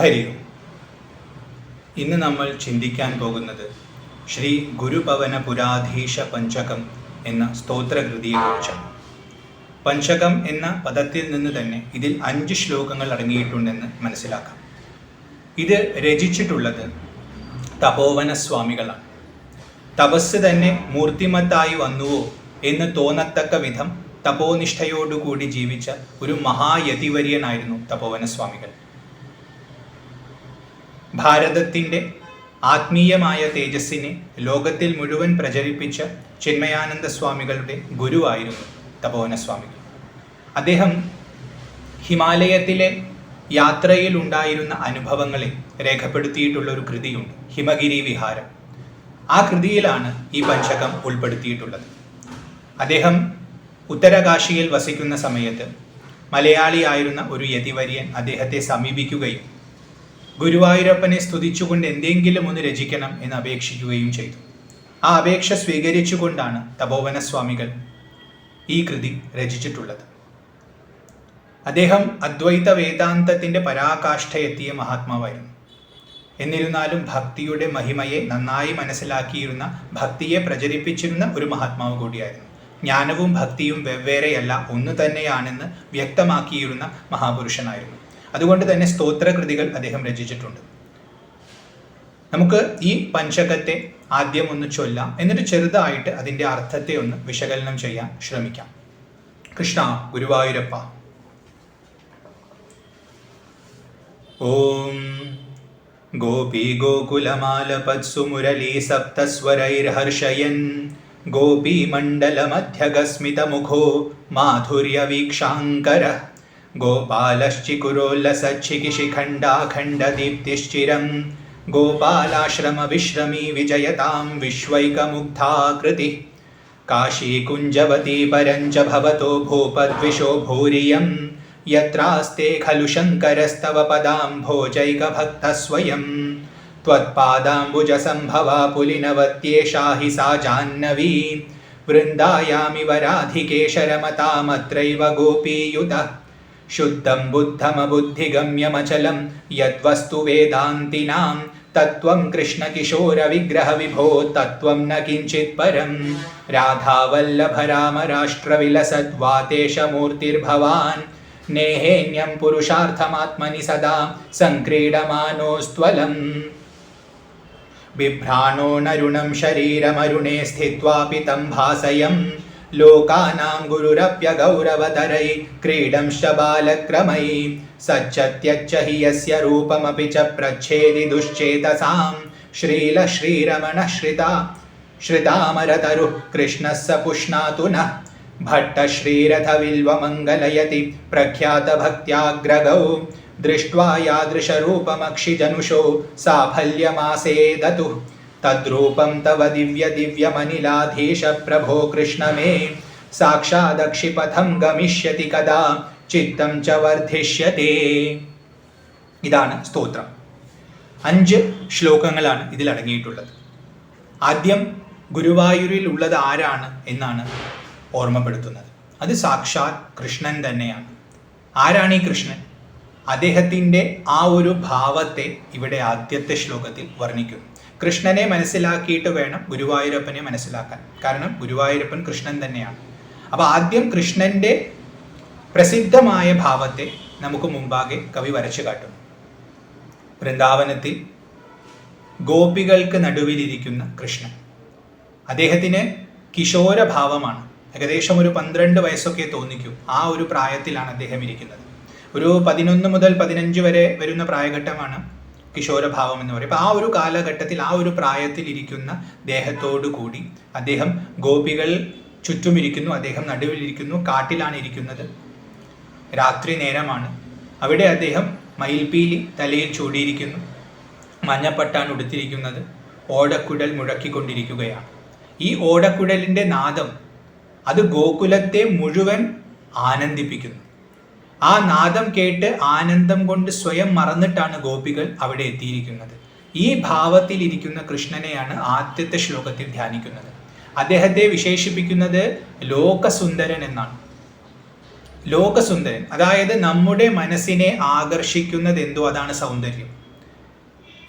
ഹരി ഓം. ഇന്ന് നമ്മൾ ചിന്തിക്കാൻ പോകുന്നത് ശ്രീ ഗുരുപവന പുരാധീശ പഞ്ചകം എന്ന സ്തോത്രകൃതിയെക്കുറിച്ചാണ്. പഞ്ചകം എന്ന പദത്തിൽ നിന്ന് തന്നെ ഇതിൽ അഞ്ച് ശ്ലോകങ്ങൾ അടങ്ങിയിട്ടുണ്ടെന്ന് മനസ്സിലാക്കാം. ഇത് രചിച്ചിട്ടുള്ളത് തപോവന സ്വാമികളാണ് തപസ് തന്നെ മൂർത്തിമത്തായി വന്നുവോ എന്ന് തോന്നത്തക്ക വിധം തപോനിഷ്ഠയോടുകൂടി ജീവിച്ച ഒരു മഹായതിവര്യനായിരുന്നു തപോവന സ്വാമികൾ ഭാരതത്തിന്റെ ആത്മീയമായ തേജസ്സിനെ ലോകത്തിൽ മുഴുവൻ പ്രചരിപ്പിച്ച ചിന്മയാനന്ദ സ്വാമികളുടെ ഗുരുവായിരുന്നു തപോവന സ്വാമികൾ അദ്ദേഹം ഹിമാലയത്തിലെ യാത്രയിൽ ഉണ്ടായിരുന്ന അനുഭവങ്ങളെ രേഖപ്പെടുത്തിയിട്ടുള്ള ഒരു കൃതിയുണ്ട് ഹിമഗിരി വിഹാരം. ആ കൃതിയിലാണ് ഈ പഞ്ചകം ഉൾപ്പെടുത്തിയിട്ടുള്ളത്. അദ്ദേഹം ഉത്തരകാശിയിൽ വസിക്കുന്ന സമയത്ത് മലയാളിയായിരുന്ന ഒരു യതിവര്യൻ അദ്ദേഹത്തെ സമീപിക്കുകയും ഗുരുവായൂരപ്പനെ സ്തുതിച്ചുകൊണ്ട് എന്തെങ്കിലും ഒന്ന് രചിക്കണം എന്ന് അപേക്ഷിക്കുകയും ചെയ്തു. ആ അപേക്ഷ സ്വീകരിച്ചുകൊണ്ടാണ് തപോവന സ്വാമികൾ ഈ കൃതി രചിച്ചിട്ടുള്ളത്. അദ്ദേഹം അദ്വൈത വേദാന്തത്തിന്റെ പരാകാഷ്ഠയെത്തിയ മഹാത്മാവായിരുന്നു. എന്നിരുന്നാലും ഭക്തിയുടെ മഹിമയെ നന്നായി മനസ്സിലാക്കിയിരുന്ന ഭക്തിയെ പ്രചരിപ്പിച്ചിരുന്ന ഒരു മഹാത്മാവ് കൂടിയായിരുന്നു. ജ്ഞാനവും ഭക്തിയും വെവ്വേറെയല്ല ഒന്നു തന്നെയാണെന്ന് വ്യക്തമാക്കിയിരുന്ന മഹാപുരുഷനായിരുന്നു. അതുകൊണ്ട് തന്നെ സ്തോത്രകൃതികൾ അദ്ദേഹം രചിച്ചിട്ടുണ്ട് നമുക്ക് ഈ പഞ്ചകത്തെ ആദ്യം ഒന്ന് ചൊല്ലാം എന്നിട്ട് ചെറുതായിട്ട് അതിൻ്റെ അർത്ഥത്തെ ഒന്ന് വിശകലനം ചെയ്യാൻ ശ്രമിക്കാം കൃഷ്ണ ഗുരുവായൂരപ്പ ഓം ഗോപി ഗോകുലമാലപത്സു മുരളീ സപ്തസ്വരൈർഹർഷയൻ गोपीमण्डलमध्यगस्मितमुखो माधुर्यवीक्षाङ्करः गोपालश्चिकुरोल्लसच्छिकिशिखण्डाखण्डदीप्तिश्चिरं गोपालाश्रमविश्रमी विजयतां विश्वैकमुग्धाकृतिः। काशीकुञ्जवती परञ्च भवतो भूपद्विषो भूरियं यत्रास्ते खलु शङ्करस्तव पदाम्भोजैकभक्तस्वयम् त्वत्पादाम्बुजसम्भवा पुलिनवत्येषा हि सा जाह्नवी। वृन्दायामिव राधिकेशरमतामत्रैव गोपीयुतः शुद्धं बुद्धमबुद्धिगम्यमचलं यद्वस्तु वेदान्तिनां तत्त्वं कृष्णकिशोरविग्रहविभो तत्त्वं न किञ्चित् परं। राधावल्लभरामराष्ट्रविलसद्वातेशमूर्तिर्भवान् नेहेन्यं पुरुषार्थमात्मनि सदा सङ्क्रीडमानोस्त्वलम् बिभ्राणो नरुणं शरीरमरुणे स्थित्वापि तं भासयं लोकानां गुरुरप्यगौरवतरै क्रीडंश्च बालक्रमै। सच्चत्यच्च हि यस्य रूपमपि च प्रच्छेदि दुश्चेतसां। श्रीलश्रीरमणः श्रिता श्रितामरतरुः स पुष्णातु नः। भट्टश्रीरथविल्वमङ्गलयति प्रख्यातभक्त्याग्रगौ दृष्ट्वा यादृशरूपमक्षिजनुषो साफल्यमासेदतु तद्रूपं तव दिव्यदिव्यमनिलाधीश प्रभो कृष्ण मे साक्षादक्षिपथं गमिष्यति कदा ചിത്തം ച വർദ്ധിഷ്യതേ ഇതാണ് സ്തോത്രം അഞ്ച് ശ്ലോകങ്ങളാണ് ഇതിൽ അടങ്ങിയിട്ടുള്ളത് ആദ്യം ഗുരുവായൂരിൽ ഉള്ളത് ആരാണ് എന്നാണ് ഓർമ്മപ്പെടുത്തുന്നത് അത് സാക്ഷാത് കൃഷ്ണൻ തന്നെയാണ് ആരാണ് ഈ കൃഷ്ണൻ അദ്ദേഹത്തിൻ്റെ ആ ഒരു ഭാവത്തെ ഇവിടെ ആദ്യത്തെ ശ്ലോകത്തിൽ വർണ്ണിക്കുന്നു കൃഷ്ണനെ മനസ്സിലാക്കിയിട്ട് വേണം ഗുരുവായൂരപ്പനെ മനസ്സിലാക്കാൻ. കാരണം ഗുരുവായൂരപ്പൻ കൃഷ്ണൻ തന്നെയാണ്. അപ്പോൾ ആദ്യം കൃഷ്ണന്റെ പ്രസിദ്ധമായ ഭാവത്തെ നമുക്ക് മുമ്പാകെ കവി വരച്ചു കാട്ടും വൃന്ദാവനത്തിൽ ഗോപികൾക്ക് നടുവിലിരിക്കുന്ന കൃഷ്ണൻ. അദ്ദേഹത്തിന് കിശോരഭാവമാണ്. ഏകദേശം ഒരു പന്ത്രണ്ട് വയസ്സൊക്കെ തോന്നിക്കും. ആ ഒരു പ്രായത്തിലാണ് അദ്ദേഹം ഇരിക്കുന്നത്. ഒരു പതിനൊന്ന് മുതൽ പതിനഞ്ച് വരെ വരുന്ന പ്രായഘട്ടമാണ് കിശോരഭാവം എന്ന് പറയും. അപ്പോൾ ആ ഒരു കാലഘട്ടത്തിൽ ആ ഒരു പ്രായത്തിൽ ഇരിക്കുന്ന ദേഹത്തോടു കൂടി അദ്ദേഹം ഗോപികൾ ചുറ്റുമിരിക്കുന്നു അദ്ദേഹം നടുവിലിരിക്കുന്നു കാട്ടിലാണ് ഇരിക്കുന്നത് രാത്രി നേരമാണ്. അവിടെ അദ്ദേഹം മയിൽപീലി തലയിൽ ചൂടിയിരിക്കുന്നു. മഞ്ഞപ്പട്ടാണ് ഉടുത്തിരിക്കുന്നത്. ഓടക്കുഴൽ മുഴക്കിക്കൊണ്ടിരിക്കുകയാണ്. ഈ ഓടക്കുഴലിന്റെ നാദം അത് ഗോകുലത്തെ മുഴുവൻ ആനന്ദിപ്പിക്കുന്നു. ആ നാദം കേട്ട് ആനന്ദം കൊണ്ട് സ്വയം മറന്നിട്ടാണ് ഗോപികൾ അവിടെ എത്തിയിരിക്കുന്നത്. ഈ ഭാവത്തിൽ ഇരിക്കുന്ന കൃഷ്ണനെയാണ് ആദ്യത്തെ ശ്ലോകത്തിൽ ധ്യാനിക്കുന്നത്. അദ്ദേഹത്തെ വിശേഷിപ്പിക്കുന്നത് ലോകസുന്ദരൻ എന്നാണ്. ലോകസുന്ദരൻ അതായത് നമ്മുടെ മനസ്സിനെ ആകർഷിക്കുന്നത് എന്തോ അതാണ് സൗന്ദര്യം.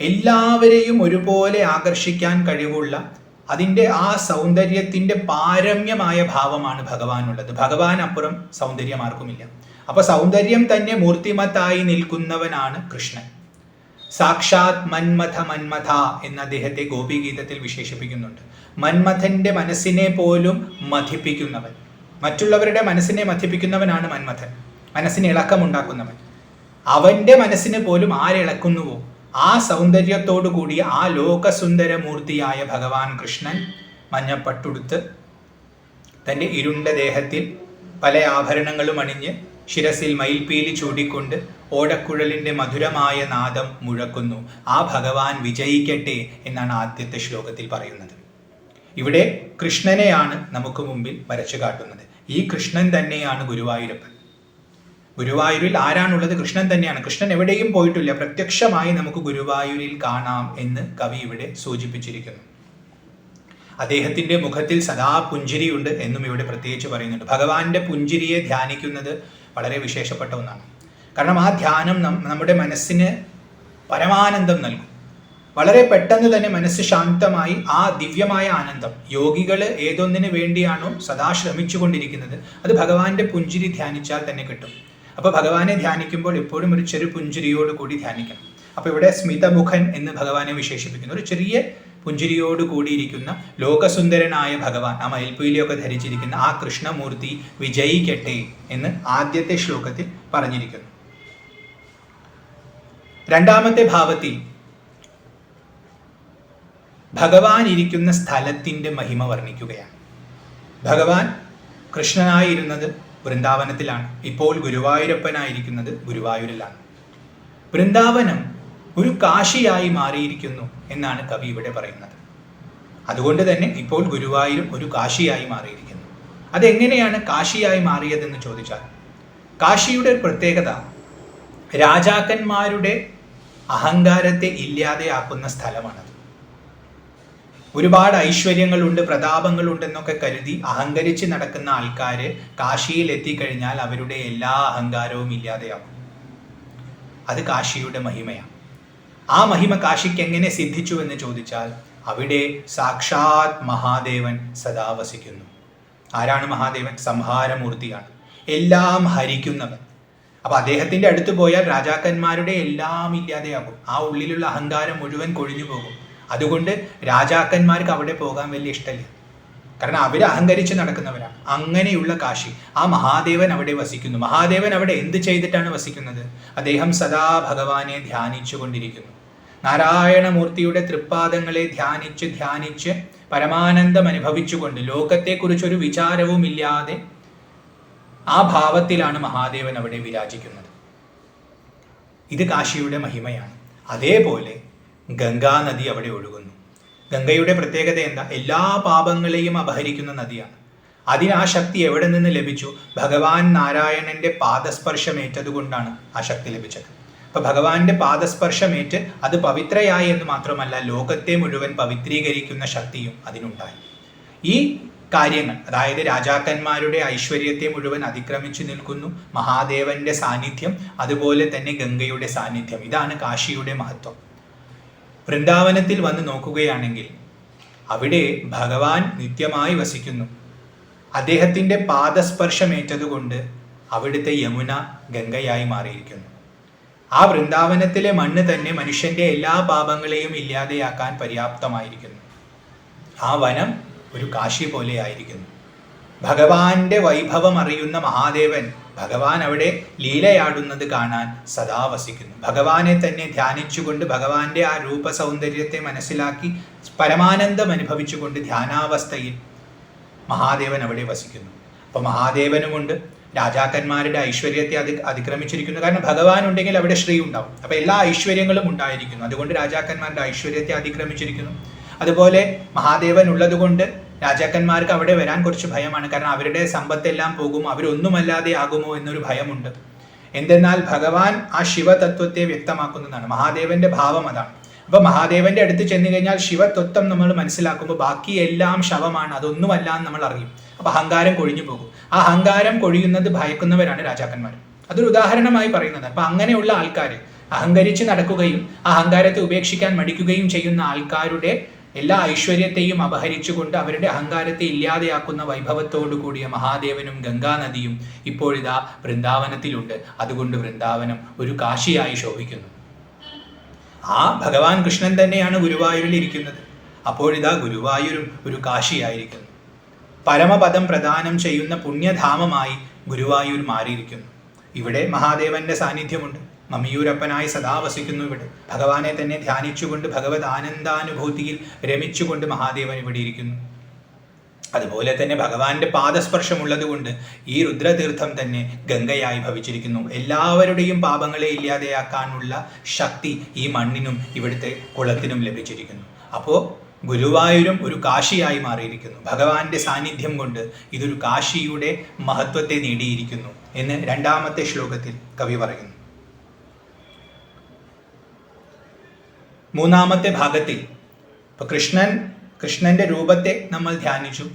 എല്ലാവരെയും ഒരുപോലെ ആകർഷിക്കാൻ കഴിവുള്ള അതിന്റെ ആ സൗന്ദര്യത്തിന്റെ പാരമ്യമായ ഭാവമാണ് ഭഗവാനുള്ളത്. ഭഗവാൻ അപ്പുറം സൗന്ദര്യം ആർക്കുമില്ല. അപ്പൊ സൗന്ദര്യം തന്നെ മൂർത്തിമത്തായി നിൽക്കുന്നവനാണ് കൃഷ്ണൻ. സാക്ഷാത് മന്മഥ മന്മഥ എന്ന് അദ്ദേഹത്തെ ഗോപിഗീതത്തിൽ വിശേഷിപ്പിക്കുന്നുണ്ട്. മന്മഥന്റെ മനസ്സിനെ പോലും മഥിപ്പിക്കുന്നവൻ. മറ്റുള്ളവരുടെ മനസ്സിനെ മഥിപ്പിക്കുന്നവനാണ് മന്മഥൻ. മനസ്സിന് ഇളക്കമുണ്ടാക്കുന്നവൻ. അവന്റെ മനസ്സിന് പോലും ആരിളക്കുന്നുവോ ആ സൗന്ദര്യത്തോടു കൂടിയ ആ ലോകസുന്ദരമൂർത്തിയായ ഭഗവാൻ കൃഷ്ണൻ മഞ്ഞപ്പട്ടുടുത്ത് തന്റെ ഇരുണ്ട ദേഹത്തിൽ പല ആഭരണങ്ങളും അണിഞ്ഞ് ശിരസിൽ മയിൽപീലി ചൂടിക്കൊണ്ട് ഓടക്കുഴലിന്റെ മധുരമായ നാദം മുഴക്കുന്നു. ആ ഭഗവാൻ വിജയിക്കട്ടെ എന്നാണ് ആദ്യത്തെ ശ്ലോകത്തിൽ പറയുന്നത്. ഇവിടെ കൃഷ്ണനെയാണ് നമുക്ക് മുമ്പിൽ വരച്ചു കാട്ടുന്നത്. ഈ കൃഷ്ണൻ തന്നെയാണ് ഗുരുവായൂരപ്പൻ. ഗുരുവായൂരിൽ ആരാണുള്ളത്? കൃഷ്ണൻ തന്നെയാണ്. കൃഷ്ണൻ എവിടെയും പോയിട്ടില്ല. പ്രത്യക്ഷമായി നമുക്ക് ഗുരുവായൂരിൽ കാണാം എന്ന് കവി ഇവിടെ സൂചിപ്പിച്ചിരിക്കുന്നു. അദ്ദേഹത്തിന്റെ മുഖത്തിൽ സദാ പുഞ്ചിരിയുണ്ട് എന്നും ഇവിടെ പ്രത്യേകിച്ച് പറയുന്നുണ്ട്. ഭഗവാന്റെ പുഞ്ചിരിയെ ധ്യാനിക്കുന്നത് വളരെ വിശേഷപ്പെട്ട ഒന്നാണ്. കാരണം ആ ധ്യാനം നമ്മുടെ മനസ്സിന് പരമാനന്ദം നൽകും. വളരെ പെട്ടെന്ന് തന്നെ മനസ്സ് ശാന്തമായി ആ ദിവ്യമായ ആനന്ദം യോഗികൾ ഏതൊന്നിന് വേണ്ടിയാണോ സദാ ശ്രമിച്ചുകൊണ്ടിരിക്കുന്നത് അത് ഭഗവാന്റെ പുഞ്ചിരി ധ്യാനിച്ചാൽ തന്നെ കിട്ടും. അപ്പോൾ ഭഗവാനെ ധ്യാനിക്കുമ്പോൾ എപ്പോഴും ഒരു ചെറു പുഞ്ചിരിയോട് കൂടി ധ്യാനിക്കണം. അപ്പോൾ ഇവിടെ സ്മിതമുഖൻ എന്ന് ഭഗവാനെ വിശേഷിപ്പിക്കുന്നു. ഒരു ചെറിയ പുഞ്ചിരിയോട് കൂടിയിരിക്കുന്ന ലോകസുന്ദരനായ ഭഗവാൻ ആ മയിൽപ്പുയിലൊക്കെ ധരിച്ചിരിക്കുന്ന ആ കൃഷ്ണമൂർത്തി വിജയിക്കട്ടെ എന്ന് ആദ്യത്തെ ശ്ലോകത്തിൽ പറഞ്ഞിരിക്കുന്നു. രണ്ടാമത്തെ ഭാവത്തിൽ ഭഗവാൻ ഇരിക്കുന്ന സ്ഥലത്തിന്റെ മഹിമ വർണിക്കുകയാണ്. ഭഗവാൻ കൃഷ്ണനായിരുന്നത് വൃന്ദാവനത്തിലാണ്. ഇപ്പോൾ ഗുരുവായൂരപ്പനായിരിക്കുന്നത് ഗുരുവായൂരിലാണ്. വൃന്ദാവനം ഒരു കാശിയായി മാറിയിരിക്കുന്നു എന്നാണ് കവി ഇവിടെ പറയുന്നത്. അതുകൊണ്ട് തന്നെ ഇപ്പോൾ ഗുരുവായൂരും ഒരു കാശിയായി മാറിയിരിക്കുന്നു. അതെങ്ങനെയാണ് കാശിയായി മാറിയതെന്ന് ചോദിച്ചാൽ കാശിയുടെ പ്രത്യേകത രാജാക്കന്മാരുടെ അഹങ്കാരത്തെ ഇല്ലാതെയാക്കുന്ന സ്ഥലമാണത്. ഒരുപാട് ഐശ്വര്യങ്ങളുണ്ട് പ്രതാപങ്ങളുണ്ടെന്നൊക്കെ കരുതി അഹങ്കരിച്ച് നടക്കുന്ന ആൾക്കാർ കാശിയിൽ എത്തിക്കഴിഞ്ഞാൽ അവരുടെ എല്ലാ അഹങ്കാരവും ഇല്ലാതെയാകും. അത് കാശിയുടെ മഹിമയാണ്. ആ മഹിമ കാശിക്ക് എങ്ങനെ സിദ്ധിച്ചു എന്ന് ചോദിച്ചാൽ അവിടെ സാക്ഷാത് മഹാദേവൻ സദാ വസിക്കുന്നു. ആരാണ് മഹാദേവൻ? സംഹാരമൂർത്തിയാണ്. എല്ലാം ഹരിക്കുന്നവൻ. അപ്പൊ അദ്ദേഹത്തിന്റെ അടുത്ത് പോയാൽ രാജാക്കന്മാരുടെ എല്ലാം ഇല്ലാതെയാകും. ആ ഉള്ളിലുള്ള അഹങ്കാരം മുഴുവൻ കൊഴിഞ്ഞു പോകും. അതുകൊണ്ട് രാജാക്കന്മാർക്ക് അവിടെ പോകാൻ വലിയ ഇഷ്ടമില്ല. കാരണം അവർ അഹങ്കരിച്ച് നടക്കുന്നവരാണ്. അങ്ങനെയുള്ള കാശി. ആ മഹാദേവൻ അവിടെ വസിക്കുന്നു. മഹാദേവൻ അവിടെ എന്ത് ചെയ്തിട്ടാണ് വസിക്കുന്നത്? അദ്ദേഹം സദാ ഭഗവാനെ ധ്യാനിച്ചു കൊണ്ടിരിക്കുന്നു നാരായണമൂർത്തിയുടെ തൃപ്പാദങ്ങളെ ധ്യാനിച്ച് ധ്യാനിച്ച് പരമാനന്ദം അനുഭവിച്ചുകൊണ്ട് ലോകത്തെക്കുറിച്ചൊരു വിചാരവും ഇല്ലാതെ ആ ഭാവത്തിലാണ് മഹാദേവൻ അവിടെ വിരാജിക്കുന്നത്. ഇത് കാശിയുടെ മഹിമയാണ്. അതേപോലെ ഗംഗാനദി അവിടെ ഒഴുകുന്നു. ഗംഗയുടെ പ്രത്യേകത എന്താ? എല്ലാ പാപങ്ങളെയും അപഹരിക്കുന്ന നദിയാണ്. അതിന് ആ ശക്തി എവിടെ നിന്ന് ലഭിച്ചു? ഭഗവാൻ നാരായണന്റെ പാദസ്പർശമേറ്റതുകൊണ്ടാണ് ആ ശക്തി ലഭിച്ചത്. അപ്പൊ ഭഗവാന്റെ പാദസ്പർശമേറ്റ് അത് പവിത്രയായി എന്ന് മാത്രമല്ല ലോകത്തെ മുഴുവൻ പവിത്രീകരിക്കുന്ന ശക്തിയും അതിനുണ്ടായി. ഈ കാര്യങ്ങൾ അതായത് രാജാക്കന്മാരുടെ ഐശ്വര്യത്തെ മുഴുവൻ അതിക്രമിച്ചു നിൽക്കുന്നു മഹാദേവന്റെ സാന്നിധ്യം അതുപോലെ തന്നെ ഗംഗയുടെ സാന്നിധ്യം. ഇതാണ് കാശിയുടെ മഹത്വം. വൃന്ദാവനത്തിൽ വന്ന് നോക്കുകയാണെങ്കിൽ അവിടെ ഭഗവാൻ നിത്യമായി വസിക്കുന്നു. അദ്ദേഹത്തിന്റെ പാദസ്പർശമേറ്റതുകൊണ്ട് അവിടുത്തെ യമുന ഗംഗയായി മാറിയിരിക്കുന്നു. ആ വൃന്ദാവനത്തിലെ മണ്ണ് തന്നെ മനുഷ്യന്റെ എല്ലാ പാപങ്ങളെയും ഇല്ലാതെയാക്കാൻ പര്യാപ്തമായിരിക്കുന്നു. ആ വനം ഒരു കാശി പോലെ ആയിരിക്കുന്നു ഭഗവാന്റെ വൈഭവം അറിയുന്ന മഹാദേവൻ ഭഗവാൻ അവിടെ ലീലയാടുന്നത് കാണാൻ സദാ വസിക്കുന്നു. ഭഗവാനെ തന്നെ ധ്യാനിച്ചുകൊണ്ട് ഭഗവാന്റെ ആ രൂപ സൗന്ദര്യത്തെ മനസ്സിലാക്കി പരമാനന്ദം അനുഭവിച്ചുകൊണ്ട് ധ്യാനാവസ്ഥയിൽ മഹാദേവൻ അവിടെ വസിക്കുന്നു. അപ്പോൾ മഹാദേവനുമുണ്ട്. രാജാക്കന്മാരുടെ ഐശ്വര്യത്തെ അതി അതിക്രമിച്ചിരിക്കുന്നു. കാരണം ഭഗവാൻ ഉണ്ടെങ്കിൽ അവിടെ ശ്രീ ഉണ്ടാവും. അപ്പോൾ എല്ലാ ഐശ്വര്യങ്ങളും ഉണ്ടായിരിക്കുന്നു. അതുകൊണ്ട് രാജാക്കന്മാരുടെ ഐശ്വര്യത്തെ അതിക്രമിച്ചിരിക്കുന്നു. അതുപോലെ മഹാദേവൻ ഉള്ളതുകൊണ്ട് രാജാക്കന്മാർക്ക് അവിടെ വരാൻ കുറച്ച് ഭയമാണ്. കാരണം അവരുടെ സമ്പത്തെല്ലാം പോകും. അവരൊന്നുമല്ലാതെ ആകുമോ എന്നൊരു ഭയമുണ്ട്. എന്തെന്നാൽ ഭഗവാൻ ആ ശിവതത്വത്തെ വ്യക്തമാക്കുന്നതാണ്. മഹാദേവന്റെ ഭാവം അതാണ്. അപ്പൊ മഹാദേവന്റെ അടുത്ത് ചെന്നു കഴിഞ്ഞാൽ ശിവതത്വം നമ്മൾ മനസ്സിലാക്കുമ്പോൾ ബാക്കി എല്ലാം ശവമാണ്. അതൊന്നുമല്ല എന്ന് നമ്മൾ അറിയും. അപ്പൊ അഹങ്കാരം കൊഴിഞ്ഞു പോകും. ആ അഹങ്കാരം കൊഴിയുന്നത് ഭയക്കുന്നവരാണ് രാജാക്കന്മാർ. അതൊരു ഉദാഹരണമായി പറയുന്നത്. അപ്പൊ അങ്ങനെയുള്ള ആൾക്കാർ അഹങ്കരിച്ച് നടക്കുകയും അഹങ്കാരത്തെ ഉപേക്ഷിക്കാൻ മടിക്കുകയും ചെയ്യുന്ന ആൾക്കാരുടെ എല്ലാ ഐശ്വര്യത്തെയും അപഹരിച്ചുകൊണ്ട് അവരുടെ അഹങ്കാരത്തെ ഇല്ലാതെയാക്കുന്ന വൈഭവത്തോടു കൂടിയ മഹാദേവനും ഗംഗാനദിയും ഇപ്പോഴിതാ വൃന്ദാവനത്തിലുണ്ട്. അതുകൊണ്ട് വൃന്ദാവനം ഒരു കാശിയായി ശോഭിക്കുന്നു. ആ ഭഗവാൻ കൃഷ്ണൻ തന്നെയാണ് ഗുരുവായൂരിൽ ഇരിക്കുന്നത്. അപ്പോഴിതാ ഗുരുവായൂരും ഒരു കാശിയായിരിക്കുന്നു. പരമപദം പ്രദാനം ചെയ്യുന്ന പുണ്യധാമമായി ഗുരുവായൂർ മാറിയിരിക്കുന്നു. ഇവിടെ മഹാദേവന്റെ സാന്നിധ്യമുണ്ട്. മമ്മിയൂരപ്പനായി സദാ വസിക്കുന്നു ഇവിടെ. ഭഗവാനെ തന്നെ ധ്യാനിച്ചുകൊണ്ട് ഭഗവത് ആനന്ദാനുഭൂതിയിൽ രമിച്ചുകൊണ്ട് മഹാദേവൻ ഇവിടെ ഇരിക്കുന്നു. അതുപോലെ തന്നെ ഭഗവാന്റെ പാദസ്പർശമുള്ളത് കൊണ്ട് ഈ രുദ്രതീർത്ഥം തന്നെ ഗംഗയായി ഭവിച്ചിരിക്കുന്നു. എല്ലാവരുടെയും പാപങ്ങളെ ഇല്ലാതെയാക്കാനുള്ള ശക്തി ഈ മണ്ണിനും ഇവിടുത്തെ കുളത്തിനും ലഭിച്ചിരിക്കുന്നു. അപ്പോൾ ഗുരുവായൂരും ഒരു കാശിയായി മാറിയിരിക്കുന്നു. ഭഗവാന്റെ സാന്നിധ്യം കൊണ്ട് ഇതൊരു കാശിയുടെ മഹത്വത്തെ നേടിയിരിക്കുന്നു എന്ന് രണ്ടാമത്തെ ശ്ലോകത്തിൽ കവി പറയുന്നു. മൂന്നാമത്തെ ഭാഗത്തിൽ ഇപ്പൊ കൃഷ്ണൻ കൃഷ്ണന്റെ രൂപത്തെ നമ്മൾ ധ്യാനിച്ചു.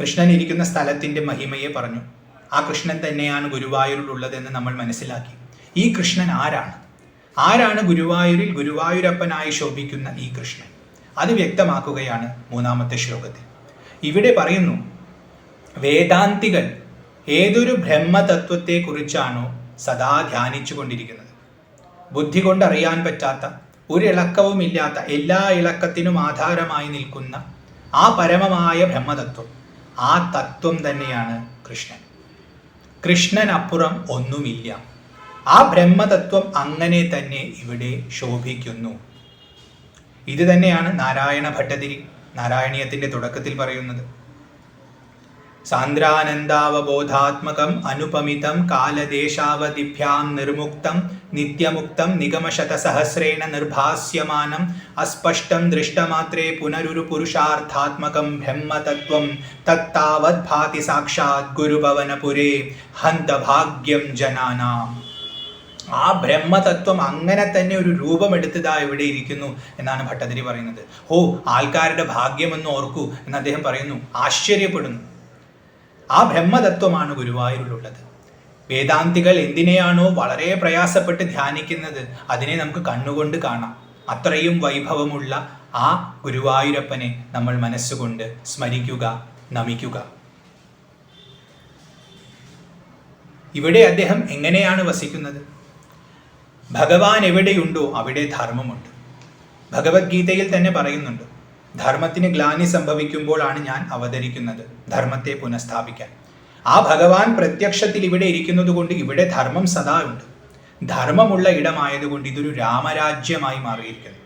കൃഷ്ണൻ ഇരിക്കുന്ന സ്ഥലത്തിന്റെ മഹിമയെ പറഞ്ഞു. ആ കൃഷ്ണൻ തന്നെയാണ് ഗുരുവായൂരിലുള്ളതെന്ന് നമ്മൾ മനസ്സിലാക്കി. ഈ കൃഷ്ണൻ ആരാണ്? ആരാണ് ഗുരുവായൂരിൽ ഗുരുവായൂരപ്പനായി ശോഭിക്കുന്ന ഈ കൃഷ്ണൻ? അത് വ്യക്തമാക്കുകയാണ് മൂന്നാമത്തെ ശ്ലോകത്തിൽ. ഇവിടെ പറയുന്നു വേദാന്തികൾ ഏതൊരു ബ്രഹ്മതത്വത്തെക്കുറിച്ചാണോ സദാ ധ്യാനിച്ചു കൊണ്ടിരിക്കുന്നത് ബുദ്ധി കൊണ്ടറിയാൻ പറ്റാത്ത ഒരു ഇളക്കവുമില്ലാത്ത എല്ലാ ഇളക്കത്തിനും ആധാരമായി നിൽക്കുന്ന ആ പരമമായ ബ്രഹ്മതത്വം ആ തത്വം തന്നെയാണ് കൃഷ്ണൻ. കൃഷ്ണനപ്പുറം ഒന്നുമില്ല. ആ ബ്രഹ്മതത്വം അങ്ങനെ തന്നെ ഇവിടെ ശോഭിക്കുന്നു. ഇത് തന്നെയാണ് നാരായണ ഭട്ടതിരി നാരായണീയത്തിന്റെ തുടക്കത്തിൽ പറയുന്നത്. സാന്ദ്രാനന്ദാവബോധാത്മകം അനുപമിതം കാലദേശാവധിഭ്യാം നിർമുക്തം നിത്യമുക്തം നിഗമശതസഹസ്രേണ നിർഭാസ്യമാനം അസ്പഷ്ടം ദൃഷ്ടമാത്രേ പുനരുരു പുരുഷാർത്ഥാത്മകം ബ്രഹ്മതത്വം തത്താവത് ഭാതി സാക്ഷാത് ഗുരുഭവനപുരേ ഹന്തഭാഗ്യം ജനാനാം. ആ ബ്രഹ്മതത്വം അങ്ങനെ തന്നെ ഒരു രൂപമെടുത്തതാ ഇവിടെ ഇരിക്കുന്നു എന്നാണ് ഭട്ടതിരി പറയുന്നത്. ഓ ആൾക്കാരുടെ ഭാഗ്യമെന്ന് ഓർക്കൂ എന്ന് അദ്ദേഹം പറയുന്നു. ആശ്ചര്യപ്പെടുന്നു. ആ ബ്രഹ്മതത്വമാണ് ഗുരുവായൂരിലുള്ളത്. വേദാന്തികൾ എന്തിനെയാണോ വളരെ പ്രയാസപ്പെട്ട് ധ്യാനിക്കുന്നത് അതിനെ നമുക്ക് കണ്ണുകൊണ്ട് കാണാം. അത്രയും വൈഭവമുള്ള ആ ഗുരുവായൂരപ്പനെ നമ്മൾ മനസ്സുകൊണ്ട് സ്മരിക്കുക നമിക്കുക. ഇവിടെ അദ്ദേഹം എങ്ങനെയാണ് വസിക്കുന്നത്? ഭഗവാൻ എവിടെയുണ്ടോ അവിടെ ധർമ്മമുണ്ട്. ഭഗവത്ഗീതയിൽ തന്നെ പറയുന്നുണ്ട് ധർമ്മത്തിന് ഗ്ലാനി സംഭവിക്കുമ്പോഴാണ് ഞാൻ അവതരിക്കുന്നത് ധർമ്മത്തെ പുനഃസ്ഥാപിക്കാൻ. ആ ഭഗവാൻ പ്രത്യക്ഷത്തിൽ ഇവിടെ ഇരിക്കുന്നത് കൊണ്ട് ഇവിടെ ധർമ്മം സദാ ഉണ്ട്. ധർമ്മമുള്ള ഇടമായതുകൊണ്ട് ഇതൊരു രാമരാജ്യമായി മാറിയിരിക്കുന്നു.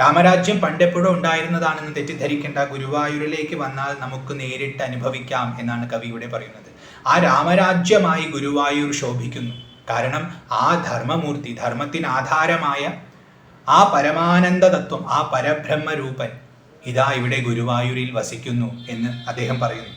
രാമരാജ്യം പണ്ടെപ്പോഴും ഉണ്ടായിരുന്നതാണെന്ന് തെറ്റിദ്ധരിക്കേണ്ട ഗുരുവായൂരിലേക്ക് വന്നാൽ നമുക്ക് നേരിട്ട് അനുഭവിക്കാം എന്നാണ് കവി ഇവിടെ പറയുന്നത്. ആ രാമരാജ്യമായി ഗുരുവായൂർ ശോഭിക്കുന്നു. കാരണം ആ ധർമ്മമൂർത്തി ധർമ്മത്തിന് ആധാരമായ ആ പരമാനന്ദ തത്വം ആ പരബ്രഹ്മരൂപൻ ഇതാ ഇവിടെ ഗുരുവായൂരിൽ വസിക്കുന്നു എന്ന് അദ്ദേഹം പറയുന്നു.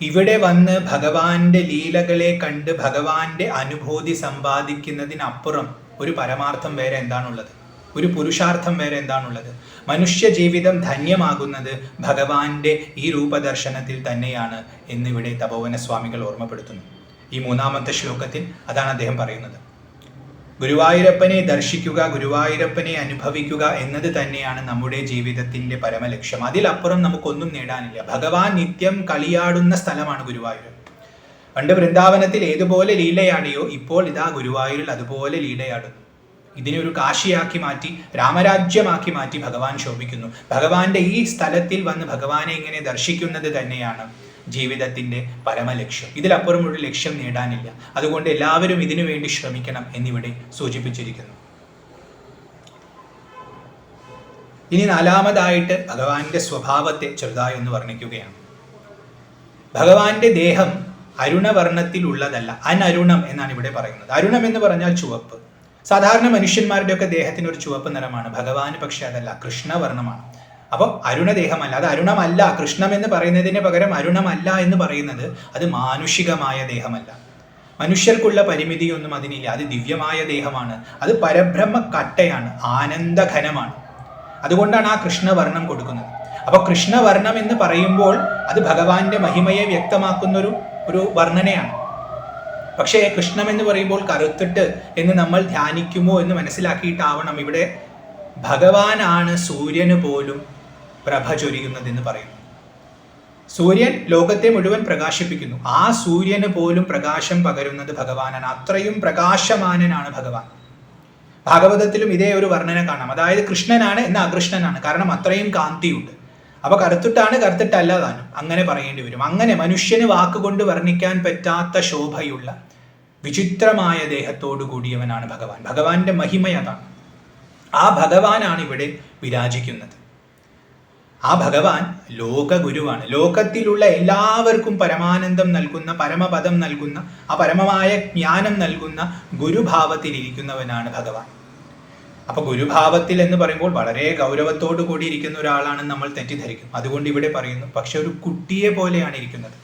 ഇവിടെ വന്ന് ഭഗവാന്റെ ലീലകളെ കണ്ട് ഭഗവാന്റെ അനുഭൂതി സമ്പാദിക്കുന്നതിനപ്പുറം ഒരു പരമാർത്ഥം വേറെ എന്താണുള്ളത്? ഒരു പുരുഷാർത്ഥം വേറെ എന്താണുള്ളത്? മനുഷ്യ ജീവിതം ധന്യമാകുന്നത് ഭഗവാന്റെ ഈ രൂപദർശനത്തിൽ തന്നെയാണ് എന്നിവിടെ തപോവന സ്വാമികൾ ഓർമ്മപ്പെടുത്തുന്നു. ഈ മൂന്നാമത്തെ ശ്ലോകത്തിൽ അതാണ് അദ്ദേഹം പറയുന്നത്. ഗുരുവായൂരപ്പനെ ദർശിക്കുക ഗുരുവായൂരപ്പനെ അനുഭവിക്കുക എന്നത് തന്നെയാണ് നമ്മുടെ ജീവിതത്തിന്റെ പരമലക്ഷ്യം. അതിലപ്പുറം നമുക്കൊന്നും നേടാനില്ല. ഭഗവാൻ നിത്യം കളിയാടുന്ന സ്ഥലമാണ് ഗുരുവായൂർ. പണ്ട് വൃന്ദാവനത്തിൽ ഏതുപോലെ ലീലയാടിയോ ഇപ്പോൾ ഇതാ ഗുരുവായൂരിൽ അതുപോലെ ലീലയാടുന്നു. ഇതിനെ ഒരു കാശിയാക്കി മാറ്റി രാമരാജ്യമാക്കി മാറ്റി ഭഗവാൻ ശോഭിക്കുന്നു. ഭഗവാന്റെ ഈ സ്ഥലത്തിൽ വന്ന് ഭഗവാനെ ഇങ്ങനെ ദർശിക്കുന്നത് തന്നെയാണ് ജീവിതത്തിന്റെ പരമലക്ഷ്യം. ഇതിലപ്പുറം ഒരു ലക്ഷ്യം നേടാനില്ല. അതുകൊണ്ട് എല്ലാവരും ഇതിനു വേണ്ടി ശ്രമിക്കണം എന്നിവിടെ സൂചിപ്പിച്ചിരിക്കുന്നു. ഇനി നാലാമതായിട്ട് ഭഗവാന്റെ സ്വഭാവത്തെ ചെറുതായി ഒന്ന് വർണിക്കുകയാണ്. ഭഗവാന്റെ ദേഹം അരുണവർണത്തിലുള്ളതല്ല അനരുണം എന്നാണ് ഇവിടെ പറയുന്നത്. അരുണം എന്ന് പറഞ്ഞാൽ ചുവപ്പ്. സാധാരണ മനുഷ്യന്മാരുടെ ഒക്കെ ദേഹത്തിന് ഒരു ചുവപ്പ് നിറമാണ്. ഭഗവാന് പക്ഷെ അതല്ല കൃഷ്ണവർണമാണ്. അപ്പോൾ അരുണദേഹമല്ല അത് അരുണമല്ല. കൃഷ്ണം എന്ന് പറയുന്നതിന് പകരം അരുണമല്ല എന്ന് പറയുന്നത് അത് മാനുഷികമായ ദേഹമല്ല. മനുഷ്യർക്കുള്ള പരിമിതിയൊന്നും അതിനില്ല. അത് ദിവ്യമായ ദേഹമാണ്. അത് പരബ്രഹ്മ കട്ടയാണ് ആനന്ദഘനമാണ്. അതുകൊണ്ടാണ് ആ കൃഷ്ണവർണം കൊടുക്കുന്നത്. അപ്പോൾ കൃഷ്ണവർണം എന്ന് പറയുമ്പോൾ അത് ഭഗവാന്റെ മഹിമയെ വ്യക്തമാക്കുന്നൊരു ഒരു വർണനയാണ്. പക്ഷേ കൃഷ്ണം എന്ന് പറയുമ്പോൾ കരുത്തിട്ട് എന്ന് നമ്മൾ ധ്യാനിക്കുമോ എന്ന് മനസ്സിലാക്കിയിട്ടാവണം ഇവിടെ ഭഗവാനാണ് സൂര്യന് പോലും പ്രഭ ചൊരിയുന്നതെന്ന് പറയുന്നു സൂര്യൻ ലോകത്തെ മുഴുവൻ പ്രകാശിപ്പിക്കുന്നു. ആ സൂര്യന് പോലും പ്രകാശം പകരുന്നത് ഭഗവാനാണ്. അത്രയും പ്രകാശമാനനാണ് ഭഗവാൻ. ഭാഗവതത്തിലും ഇതേ ഒരു വർണന കാണാം. അതായത് കൃഷ്ണനാണ് എന്ന അകൃഷ്ണനാണ്. കാരണം അത്രയും കാന്തിയുണ്ട്. അപ്പൊ കറുത്തിട്ടാണ് കറുത്തിട്ടല്ല താനും. അങ്ങനെ പറയേണ്ടി വരും. അങ്ങനെ മനുഷ്യന് വാക്കുകൊണ്ട് വർണിക്കാൻ പറ്റാത്ത ശോഭയുള്ള വിചിത്രമായ ദേഹത്തോടു കൂടിയവനാണ് ഭഗവാൻ. ഭഗവാന്റെ മഹിമയതാണ് ആ ഭഗവാനാണ് ഇവിടെ വിരാജിക്കുന്നത്. ആ ഭഗവാൻ ലോകഗുരുവാണ്. ലോകത്തിലുള്ള എല്ലാവർക്കും പരമാനന്ദം നൽകുന്ന പരമപദം നൽകുന്ന ആ പരമമായ ജ്ഞാനം നൽകുന്ന ഗുരുഭാവത്തിലിരിക്കുന്നവനാണ് ഭഗവാൻ. അപ്പൊ ഗുരുഭാവത്തിൽ എന്ന് പറയുമ്പോൾ വളരെ ഗൗരവത്തോടു കൂടി ഇരിക്കുന്ന ഒരാളാണെന്ന് നമ്മൾ തെറ്റിദ്ധരിക്കും. അതുകൊണ്ട് ഇവിടെ പറയുന്നു പക്ഷെ ഒരു കുട്ടിയെ പോലെയാണ് ഇരിക്കുന്നത്.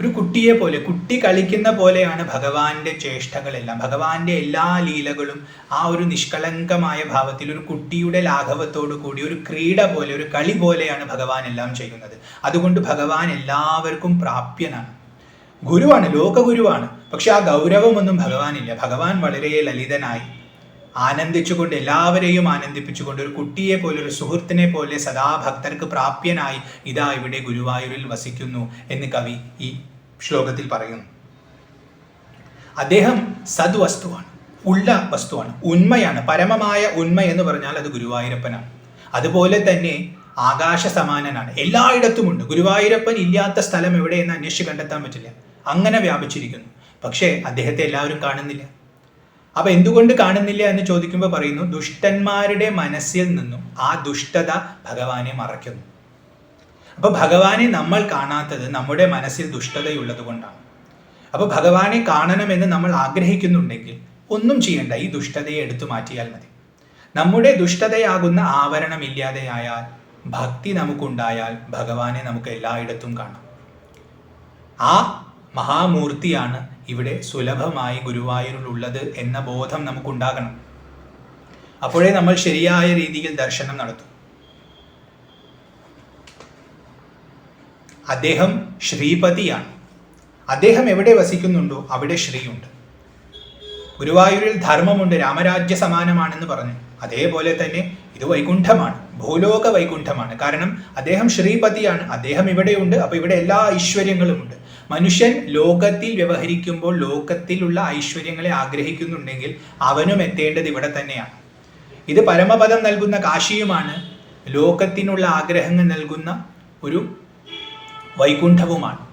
ഒരു കുട്ടിയെ പോലെ കുട്ടി കളിക്കുന്ന പോലെയാണ് ഭഗവാന്റെ ചേഷ്ടകളെല്ലാം. ഭഗവാന്റെ എല്ലാ ലീലകളും ആ ഒരു നിഷ്കളങ്കമായ ഭാവത്തിൽ ഒരു കുട്ടിയുടെ ലാഘവത്തോടു കൂടി ഒരു ക്രീഡ പോലെ ഒരു കളി പോലെയാണ് ഭഗവാൻ എല്ലാം ചെയ്യുന്നത്. അതുകൊണ്ട് ഭഗവാൻ എല്ലാവർക്കും പ്രാപ്യനാണ്. ഗുരുവാണ് ലോകഗുരുവാണ്. പക്ഷെ ആ ഗൗരവമൊന്നും ഭഗവാനില്ല. ഭഗവാൻ വളരെ ലളിതനായി ആനന്ദിച്ചുകൊണ്ട് എല്ലാവരെയും ആനന്ദിപ്പിച്ചുകൊണ്ട് ഒരു കുട്ടിയെ പോലെ ഒരു സുഹൃത്തിനെ പോലെ സദാ ഭക്തർക്ക് പ്രാപ്യനായി ഇതാ ഇവിടെ ഗുരുവായൂരിൽ വസിക്കുന്നു എന്ന് കവി ഈ ശ്ലോകത്തിൽ പറയുന്നു. അദ്ദേഹം സദ്വസ്തുവാണ് ഉള്ള വസ്തുവാണ് ഉന്മയാണ് പരമമായ ഉന്മ എന്ന് പറഞ്ഞാൽ അത് ഗുരുവായൂരപ്പനാണ്. അതുപോലെ തന്നെ ആകാശ സമാനനാണ് എല്ലായിടത്തുമുണ്ട്. ഗുരുവായൂരപ്പൻ ഇല്ലാത്ത സ്ഥലം എവിടെയെന്ന് അന്വേഷിച്ച് കണ്ടെത്താൻ പറ്റില്ല. അങ്ങനെ വ്യാപിച്ചിരിക്കുന്നു. പക്ഷേ അദ്ദേഹത്തെ എല്ലാവരും കാണുന്നില്ല. അപ്പൊ എന്തുകൊണ്ട് കാണുന്നില്ല എന്ന് ചോദിക്കുമ്പോൾ പറയുന്നു ദുഷ്ടന്മാരുടെ മനസ്സിൽ നിന്നും ആ ദുഷ്ടത ഭഗവാനെ മറയ്ക്കുന്നു. അപ്പൊ ഭഗവാനെ നമ്മൾ കാണാത്തത് നമ്മുടെ മനസ്സിൽ ദുഷ്ടതയുള്ളത് കൊണ്ടാണ്. അപ്പൊ ഭഗവാനെ കാണണമെന്ന് നമ്മൾ ആഗ്രഹിക്കുന്നുണ്ടെങ്കിൽ ഒന്നും ചെയ്യണ്ട ഈ ദുഷ്ടതയെ എടുത്തു മാറ്റിയാൽ മതി. നമ്മുടെ ദുഷ്ടതയാകുന്ന ആവരണം ഇല്ലാതെയായാൽ ഭക്തി നമുക്കുണ്ടായാൽ ഭഗവാനെ നമുക്ക് എല്ലായിടത്തും കാണാം. ആ മഹാമൂർത്തിയാണ് ഇവിടെ സുലഭമായി ഗുരുവായൂരിലുള്ളത് എന്ന ബോധം നമുക്കുണ്ടാകണം. അപ്പോഴേ നമ്മൾ ശരിയായ രീതിയിൽ ദർശനം നടത്തും. അദ്ദേഹം ശ്രീപതിയാണ്. അദ്ദേഹം എവിടെ വസിക്കുന്നുണ്ടോ അവിടെ ശ്രീയുണ്ട്. ഗുരുവായൂരിൽ ധർമ്മമുണ്ട് രാമരാജ്യ സമാനമാണെന്ന് പറഞ്ഞു. അതേപോലെ തന്നെ ഇത് വൈകുണ്ഠമാണ് ഭൂലോക വൈകുണ്ഠമാണ്. കാരണം അദ്ദേഹം ശ്രീപതിയാണ് അദ്ദേഹം ഇവിടെയുണ്ട് അപ്പോൾ ഇവിടെ എല്ലാ ഐശ്വര്യങ്ങളുമുണ്ട്. മനുഷ്യൻ ലോകത്തിൽ വ്യവഹരിക്കുമ്പോൾ ലോകത്തിലുള്ള ഐശ്വര്യങ്ങളെ ആഗ്രഹിക്കുന്നുണ്ടെങ്കിൽ അവനും എത്തേണ്ടത് ഇവിടെ തന്നെയാണ്. ഇത് പരമപദം നൽകുന്ന കാശിയുമാണ്. ലോകത്തിനുള്ള ആഗ്രഹങ്ങൾ നൽകുന്ന ഒരു വൈകുണ്ഠവുമാണ്.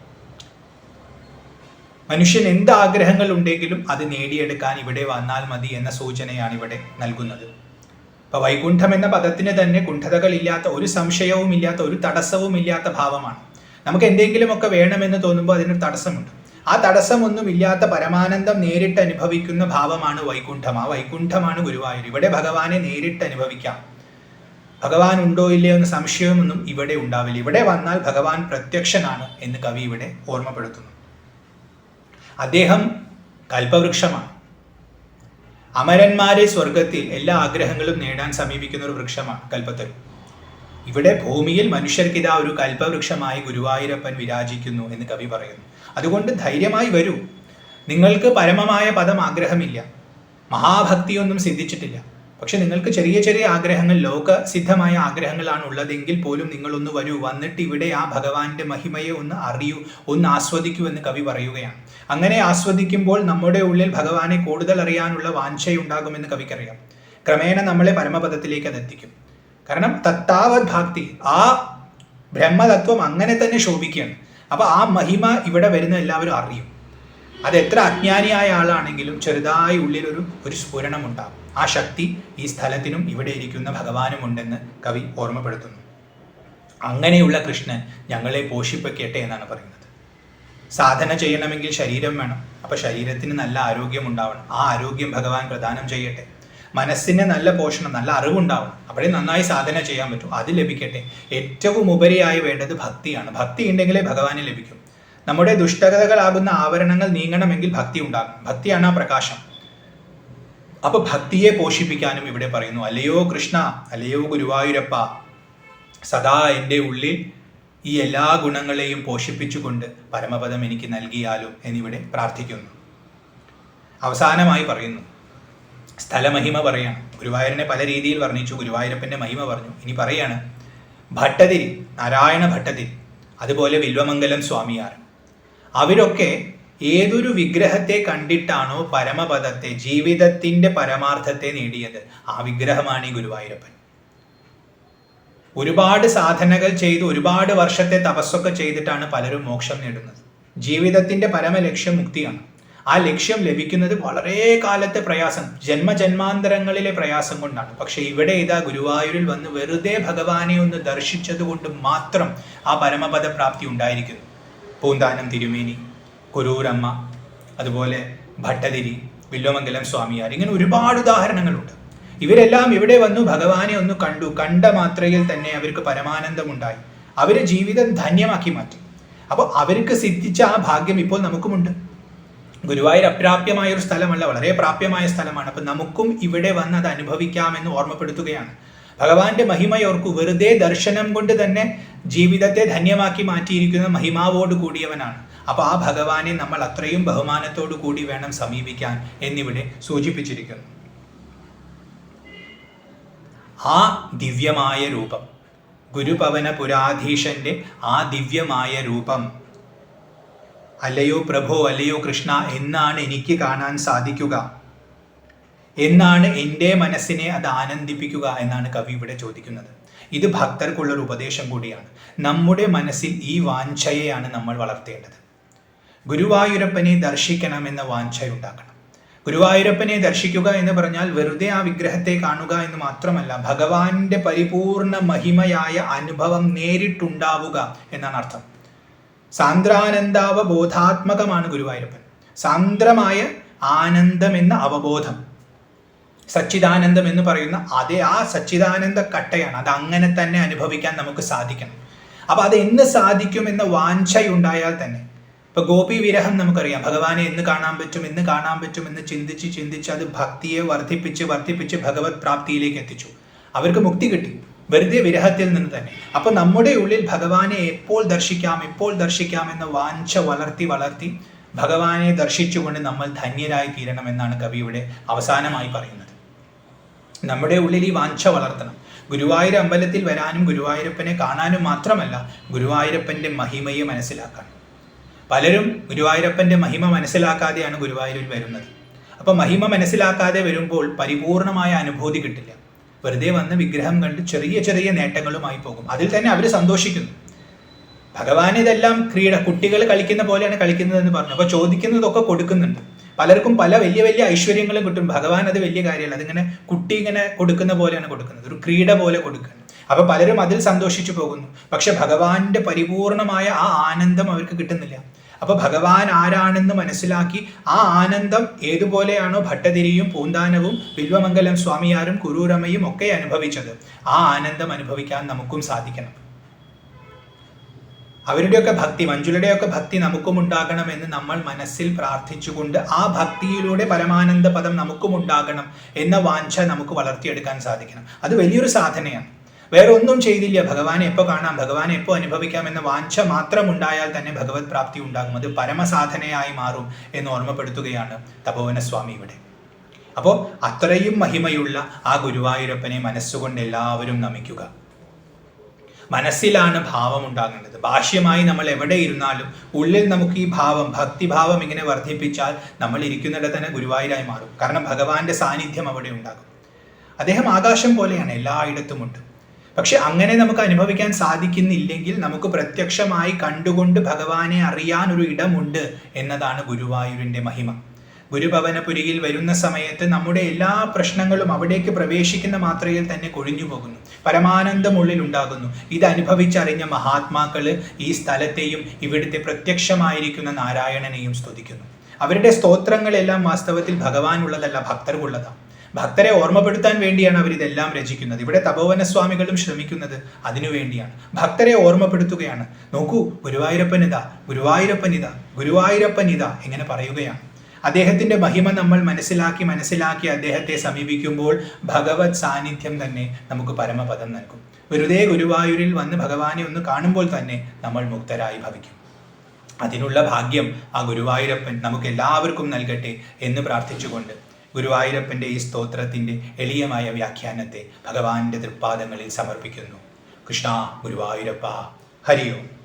മനുഷ്യൻ എന്ത് ആഗ്രഹങ്ങൾ ഉണ്ടെങ്കിലും അത് നേടിയെടുക്കാൻ ഇവിടെ വന്നാൽ മതി എന്ന സൂചനയാണ് ഇവിടെ നൽകുന്നത്. ഇപ്പൊ വൈകുണ്ഠം എന്ന പദത്തിന് തന്നെ കുണ്ഠതകൾ ഇല്ലാത്ത ഒരു സംശയവും ഇല്ലാത്ത ഒരു തടസ്സവും ഇല്ലാത്ത ഭാവമാണ്. നമുക്ക് എന്തെങ്കിലുമൊക്കെ വേണമെന്ന് തോന്നുമ്പോൾ അതിനൊരു തടസ്സമുണ്ട്. ആ തടസ്സമൊന്നും ഇല്ലാത്ത പരമാനന്ദം നേരിട്ട് അനുഭവിക്കുന്ന ഭാവമാണ് വൈകുണ്ഠം. ആ വൈകുണ്ഠമാണ് ഗുരുവായൂർ. ഇവിടെ ഭഗവാനെ നേരിട്ട് അനുഭവിക്കാം. ഭഗവാൻ ഉണ്ടോ ഇല്ലയോ എന്ന സംശയമൊന്നും ഇവിടെ ഉണ്ടാവില്ല. ഇവിടെ വന്നാൽ ഭഗവാൻ പ്രത്യക്ഷനാണ് എന്ന് കവി ഇവിടെ ഓർമ്മപ്പെടുത്തുന്നു. അദ്ദേഹം കൽപ്പവൃക്ഷമാണ്. അമരന്മാരെ സ്വർഗത്തിൽ എല്ലാ ആഗ്രഹങ്ങളും നേടാൻ സമീപിക്കുന്ന ഒരു വൃക്ഷമാണ് കൽപ്പത്തരു. ഇവിടെ ഭൂമിയിൽ മനുഷ്യർക്കിതാ ഒരു കൽപ്പവൃക്ഷമായി ഗുരുവായൂരപ്പൻ വിരാജിക്കുന്നു എന്ന് കവി പറയുന്നു. അതുകൊണ്ട് ധൈര്യമായി വരൂ. നിങ്ങൾക്ക് പരമമായ പദം ആഗ്രഹമില്ല. മഹാഭക്തിയൊന്നും സിദ്ധിച്ചിട്ടില്ല. പക്ഷെ നിങ്ങൾക്ക് ചെറിയ ചെറിയ ആഗ്രഹങ്ങൾ ലോകസിദ്ധമായ ആഗ്രഹങ്ങളാണ് ഉള്ളതെങ്കിൽ പോലും നിങ്ങളൊന്ന് വരൂ. വന്നിട്ട് ഇവിടെ ആ ഭഗവാന്റെ മഹിമയെ ഒന്ന് അറിയൂ ഒന്ന് ആസ്വദിക്കൂ എന്ന് കവി പറയുകയാണ്. അങ്ങനെ ആസ്വദിക്കുമ്പോൾ നമ്മുടെ ഉള്ളിൽ ഭഗവാനെ കൂടുതൽ അറിയാനുള്ള വാഞ്ചയുണ്ടാകുമെന്ന് കവിക്കറിയാം. ക്രമേണ നമ്മളെ പരമപദത്തിലേക്ക് അത് എത്തിക്കും കാരണം തത്താവത് ഭക്തി ആ ബ്രഹ്മതത്വം അങ്ങനെ തന്നെ ശോഭിക്കുകയാണ്. അപ്പൊ ആ മഹിമ ഇവിടെ വരുന്ന എല്ലാവരും അറിയും. അത് എത്ര അജ്ഞാനിയായ ആളാണെങ്കിലും ചെറുതായി ഉള്ളിൽ ഒരു ഒരു സ്ഫുരണം ഉണ്ടാകും ആ ശക്തി ഈ സ്ഥലത്തിനും ഇവിടെ ഇരിക്കുന്ന ഭഗവാനും ഉണ്ടെന്ന് കവി ഓർമ്മപ്പെടുത്തുന്നു. അങ്ങനെയുള്ള കൃഷ്ണൻ ഞങ്ങളെ പോഷിപ്പിക്കട്ടെ എന്നാണ് പറയുന്നത്. സാധന ചെയ്യണമെങ്കിൽ ശരീരം വേണം. അപ്പൊ ശരീരത്തിന് നല്ല ആരോഗ്യം ഉണ്ടാവണം ആ ആരോഗ്യം ഭഗവാൻ പ്രദാനം ചെയ്യട്ടെ. മനസ്സിന് നല്ല പോഷണം നല്ല അറിവുണ്ടാവണം. അപ്പോഴേ നന്നായി സാധന ചെയ്യാൻ പറ്റും. അത് ലഭിക്കട്ടെ. ഏറ്റവും ഉപരിയായി വേണ്ടത് ഭക്തിയാണ്. ഭക്തി ഉണ്ടെങ്കിലേ ഭഗവാനെ ലഭിക്കും. നമ്മുടെ ദുഷ്ടകഥകളാകുന്ന ആവരണങ്ങൾ നീങ്ങണമെങ്കിൽ ഭക്തി ഉണ്ടാകും ഭക്തിയാണ് ആ പ്രകാശം. അപ്പൊ ഭക്തിയെ പോഷിപ്പിക്കാനും ഇവിടെ പറയുന്നു അല്ലയോ കൃഷ്ണ അല്ലയോ ഗുരുവായൂരപ്പ സദാ എന്റെ ഉള്ളിൽ ഈ എല്ലാ ഗുണങ്ങളെയും പോഷിപ്പിച്ചുകൊണ്ട് പരമപദം എനിക്ക് നൽകിയാലും? എന്നിവിടെ പ്രാർത്ഥിക്കുന്നു. അവസാനമായി പറയുന്നു സ്ഥലമഹിമ പറയാണ്. ഗുരുവായൂരിനെ പല രീതിയിൽ വർണിച്ചു. ഗുരുവായൂരപ്പന്റെ മഹിമ പറഞ്ഞു. ഇനി പറയാണ് ഭട്ടതിരി നാരായണ ഭട്ടതിരി അതുപോലെ വില്വമംഗലം സ്വാമിയാർ. അവരൊക്കെ ഏതൊരു വിഗ്രഹത്തെ കണ്ടിട്ടാണോ പരമപദത്തെ ജീവിതത്തിന്റെ പരമാർത്ഥത്തെ നേടിയത്? ആ വിഗ്രഹമാണ് ഈ ഗുരുവായൂരപ്പൻ. ഒരുപാട് സാധനകൾ ചെയ്ത് ഒരുപാട് വർഷത്തെ തപസ്സൊക്കെ ചെയ്തിട്ടാണ് പലരും മോക്ഷം നേടുന്നത്. ജീവിതത്തിന്റെ പരമലക്ഷ്യം മുക്തിയാണ്. ആ ലക്ഷ്യം ലഭിക്കുന്നത് വളരെ കാലത്തെ പ്രയാസം ജന്മജന്മാന്തരങ്ങളിലെ പ്രയാസം കൊണ്ടാണ്. പക്ഷെ ഇവിടെ ഇതാ ഗുരുവായൂരിൽ വന്ന് വെറുതെ ഭഗവാനെ ഒന്ന് ദർശിച്ചത് കൊണ്ട് മാത്രം ആ പരമപദ പ്രാപ്തി ഉണ്ടായിരിക്കുന്നു. പൂന്താനം തിരുമേനി കുരൂരമ്മ അതുപോലെ ഭട്ടതിരി വില്ലുമംഗലം സ്വാമിയാർ ഇങ്ങനെ ഒരുപാട് ഉദാഹരണങ്ങളുണ്ട്. ഇവരെല്ലാം ഇവിടെ വന്നു ഭഗവാനെ ഒന്ന് കണ്ടു. കണ്ട മാത്രയിൽ തന്നെ അവർക്ക് പരമാനന്ദമുണ്ടായി. അവരെ ജീവിതം ധന്യമാക്കി മാറ്റി. അപ്പോൾ അവർക്ക് സിദ്ധിച്ച ആ ഭാഗ്യം ഇപ്പോൾ നമുക്കുമുണ്ട്. ഗുരുവായൂർ അപ്രാപ്യമായ ഒരു സ്ഥലമല്ല വളരെ പ്രാപ്യമായ സ്ഥലമാണ്. അപ്പം നമുക്കും ഇവിടെ വന്ന് അത് അനുഭവിക്കാമെന്ന് ഓർമ്മപ്പെടുത്തുകയാണ്. ഭഗവാന്റെ മഹിമയോർക്കു വെറുതെ ദർശനം കൊണ്ട് തന്നെ ജീവിതത്തെ ധന്യമാക്കി മാറ്റിയിരിക്കുന്ന മഹിമാവോട് കൂടിയവനാണ്. അപ്പോൾ ആ ഭഗവാനെ നമ്മൾ അത്രയും ബഹുമാനത്തോടു കൂടി വേണം സമീപിക്കാൻ എന്നിവിടെ സൂചിപ്പിച്ചിരിക്കുന്നു. ആ ദിവ്യമായ രൂപം ഗുരുപവന പുരാധീശന്റെ ആ ദിവ്യമായ രൂപം അല്ലയോ പ്രഭോ അല്ലയോ കൃഷ്ണ എന്നാണ് എനിക്ക് കാണാൻ സാധിക്കുക. എന്നാണ് എന്റെ മനസ്സിനെ അത് ആനന്ദിപ്പിക്കുക എന്നാണ് കവി ഇവിടെ ചോദിക്കുന്നത്. ഇത് ഭക്തർക്കുള്ളൊരു ഉപദേശം കൂടിയാണ്. നമ്മുടെ മനസ്സിൽ ഈ വാഞ്ചയെയാണ് നമ്മൾ വളർത്തേണ്ടത്. ഗുരുവായൂരപ്പനെ ദർശിക്കണം ദർശിക്കണമെന്ന വാഞ്ചയുണ്ടാക്കണം ഗുരുവായൂരപ്പനെ ദർശിക്കുക എന്ന് പറഞ്ഞാൽ വെറുതെ ആ വിഗ്രഹത്തെ കാണുക എന്ന് മാത്രമല്ല ഭഗവാന്റെ പരിപൂർണ മഹിമയായ അനുഭവം നേരിട്ടുണ്ടാവുക എന്നാണ് അർത്ഥം. സാന്ദ്രാനന്ദാവബോധാത്മകമാണ് ഗുരുവായൂരപ്പൻ. സാന്ദ്രമായ ആനന്ദം എന്ന അവബോധം. സച്ചിദാനന്ദം എന്ന് പറയുന്ന അതേ ആ സച്ചിദാനന്ദ കട്ടയാണ്. അത് അങ്ങനെ തന്നെ അനുഭവിക്കാൻ നമുക്ക് സാധിക്കണം. അപ്പൊ അത് എന്ന് സാധിക്കുമെന്ന വാഞ്ചയുണ്ടായാൽ തന്നെ. ഇപ്പൊ ഗോപി വിരഹം നമുക്കറിയാം. ഭഗവാനെ എന്ന് കാണാൻ പറ്റും എന്ന് കാണാൻ പറ്റും എന്ന് ചിന്തിച്ച് ചിന്തിച്ച് അത് ഭക്തിയെ വർദ്ധിപ്പിച്ച് വർദ്ധിപ്പിച്ച് ഭഗവത് പ്രാപ്തിയിലേക്ക് എത്തിച്ചു. അവർക്ക് മുക്തി കിട്ടി. വെറുതെ വിരഹത്തിൽ നിന്ന് തന്നെ. അപ്പൊ നമ്മുടെ ഉള്ളിൽ ഭഗവാനെ എപ്പോൾ ദർശിക്കാം എപ്പോൾ ദർശിക്കാം എന്ന വാഞ്ച വളർത്തി വളർത്തി ഭഗവാനെ ദർശിച്ചുകൊണ്ട് നമ്മൾ ധന്യരായി തീരണമെന്നാണ് കവി ഇവിടെ അവസാനമായി പറയുന്നത്. നമ്മുടെ ഉള്ളിൽ ഈ വാഞ്ച വളർത്തണം. ഗുരുവായൂർ അമ്പലത്തിൽ വരാനും ഗുരുവായൂരപ്പനെ കാണാനും മാത്രമല്ല ഗുരുവായൂരപ്പന്റെ മഹിമയെ മനസ്സിലാക്കാൻ. പലരും ഗുരുവായൂരപ്പന്റെ മഹിമ മനസ്സിലാക്കാതെയാണ് ഗുരുവായൂരിൽ വരുന്നത്. അപ്പൊ മഹിമ മനസ്സിലാക്കാതെ വരുമ്പോൾ പരിപൂർണമായ അനുഭൂതി കിട്ടില്ല. വെറുതെ വന്ന് വിഗ്രഹം കണ്ട് ചെറിയ ചെറിയ നേട്ടങ്ങളുമായി പോകും. അതിൽ തന്നെ അവർ സന്തോഷിക്കുന്നു. ഭഗവാൻ ഇതെല്ലാം ക്രീഡ കുട്ടികൾ കളിക്കുന്ന പോലെയാണ് കളിക്കുന്നതെന്ന് പറഞ്ഞു. അപ്പൊ ചോദിക്കുന്നതൊക്കെ കൊടുക്കുന്നുണ്ട്. പലർക്കും പല വലിയ വലിയ ഐശ്വര്യങ്ങളും കിട്ടും. ഭഗവാൻ അത് വലിയ കാര്യമല്ല. അതിങ്ങനെ കുട്ടി ഇങ്ങനെ കൊടുക്കുന്ന പോലെയാണ് കൊടുക്കുന്നത്. ഒരു ക്രീഡ പോലെ കൊടുക്കുന്നത് അപ്പൊ പലരും അതിൽ സന്തോഷിച്ചു പോകുന്നു. പക്ഷെ ഭഗവാന്റെ പരിപൂർണമായ ആ ആനന്ദം അവർക്ക് കിട്ടുന്നില്ല. അപ്പൊ ഭഗവാൻ ആരാണെന്ന് മനസ്സിലാക്കി ആ ആനന്ദം ഏതുപോലെയാണോ ഭട്ടതിരിയും പൂന്താനവും വിൽവമംഗലം സ്വാമിയാരും കുരൂരമയും ഒക്കെ അനുഭവിച്ചത്. ആ ആനന്ദം അനുഭവിക്കാൻ നമുക്കും സാധിക്കണം. അവരുടെയൊക്കെ ഭക്തി മഞ്ജുലയുടെയൊക്കെ ഭക്തി നമുക്കും ഉണ്ടാകണമെന്ന് നമ്മൾ മനസ്സിൽ പ്രാർത്ഥിച്ചുകൊണ്ട് ആ ഭക്തിയിലൂടെ പരമാനന്ദ പദം നമുക്കും ഉണ്ടാകണം എന്ന വാഞ്ച നമുക്ക് വളർത്തിയെടുക്കാൻ സാധിക്കണം. അത് വലിയൊരു സാധനയാണ്. വേറെ ഒന്നും ചെയ്തില്ല. ഭഗവാനെ എപ്പോൾ കാണാം? ഭഗവാനെ എപ്പോൾ അനുഭവിക്കാം എന്ന വാഞ്ച മാത്രം ഉണ്ടായാൽ തന്നെ ഭഗവത് പ്രാപ്തി ഉണ്ടാകും. അത് പരമസാധനയായി മാറും എന്ന് ഓർമ്മപ്പെടുത്തുകയാണ് തപോവന സ്വാമി ഇവിടെ. അപ്പോൾ അത്രയും മഹിമയുള്ള ആ ഗുരുവായൂരപ്പനെ മനസ്സുകൊണ്ട് എല്ലാവരും നമിക്കുക. മനസ്സിലാണ് ഭാവം ഉണ്ടാകേണ്ടത് ഭാഷ്യമായി നമ്മൾ എവിടെ ഇരുന്നാലും ഉള്ളിൽ നമുക്ക് ഈ ഭാവം ഭക്തിഭാവം ഇങ്ങനെ വർദ്ധിപ്പിച്ചാൽ നമ്മൾ ഇരിക്കുന്നിടത്ത് തന്നെ ഗുരുവായൂരായി മാറും. കാരണം ഭഗവാന്റെ സാന്നിധ്യം അവിടെ ഉണ്ടാകും. അദ്ദേഹം ആകാശം പോലെയാണ് എല്ലായിടത്തുമുണ്ട്. പക്ഷെ അങ്ങനെ നമുക്ക് അനുഭവിക്കാൻ സാധിക്കുന്നില്ലെങ്കിൽ നമുക്ക് പ്രത്യക്ഷമായി കണ്ടുകൊണ്ട് ഭഗവാനെ അറിയാൻ ഒരു ഇടമുണ്ട് എന്നതാണ് ഗുരുവായൂരിന്റെ മഹിമ. ഗുരുഭവനപുരിയിൽ വരുന്ന സമയത്ത് നമ്മുടെ എല്ലാ പ്രശ്നങ്ങളും അവിടേക്ക് പ്രവേശിക്കുന്ന മാത്രയിൽ തന്നെ കൊഴിഞ്ഞു പോകുന്നു. പരമാനന്ദം ഉള്ളിൽ ഉണ്ടാകുന്നു ഇത് അനുഭവിച്ചറിഞ്ഞ മഹാത്മാക്കൾ ഈ സ്ഥലത്തെയും ഇവിടുത്തെ പ്രത്യക്ഷമായിരിക്കുന്ന നാരായണനെയും സ്തുതിക്കുന്നു. അവരുടെ സ്തോത്രങ്ങളെല്ലാം വാസ്തവത്തിൽ ഭഗവാനുള്ളതല്ല ഭക്തർക്കുള്ളതാണ്. ഭക്തരെ ഓർമ്മപ്പെടുത്താൻ വേണ്ടിയാണ് അവർ ഇതെല്ലാം രചിക്കുന്നത്. ഇവിടെ തപോവന സ്വാമികളും ശ്രമിക്കുന്നത് അതിനുവേണ്ടിയാണ് ഭക്തരെ ഓർമ്മപ്പെടുത്തുകയാണ്. നോക്കൂ ഗുരുവായൂരപ്പനിത ഗുരുവായൂരപ്പനിത ഇതാ എങ്ങനെ പറയുകയാണ്. അദ്ദേഹത്തിന്റെ മഹിമ നമ്മൾ മനസ്സിലാക്കി മനസ്സിലാക്കി അദ്ദേഹത്തെ സമീപിക്കുമ്പോൾ ഭഗവത് സാന്നിധ്യം തന്നെ നമുക്ക് പരമപദം നൽകും. വെറുതെ ഗുരുവായൂരിൽ വന്ന് ഭഗവാനെ ഒന്ന് കാണുമ്പോൾ തന്നെ നമ്മൾ മുക്തരായി ഭവിക്കും. അതിനുള്ള ഭാഗ്യം ആ ഗുരുവായൂരപ്പൻ നമുക്ക് എല്ലാവർക്കും നൽകട്ടെ എന്ന് പ്രാർത്ഥിച്ചുകൊണ്ട് ഗുരുവായൂരപ്പന്റെ ഈ സ്തോത്രത്തിന്റെ എളിയമായ വ്യാഖ്യാനത്തെ ഭഗവാന്റെ തൃപ്പാദങ്ങളിൽ സമർപ്പിക്കുന്നു. കൃഷ്ണ ഗുരുവായൂരപ്പ. ഹരി ഓം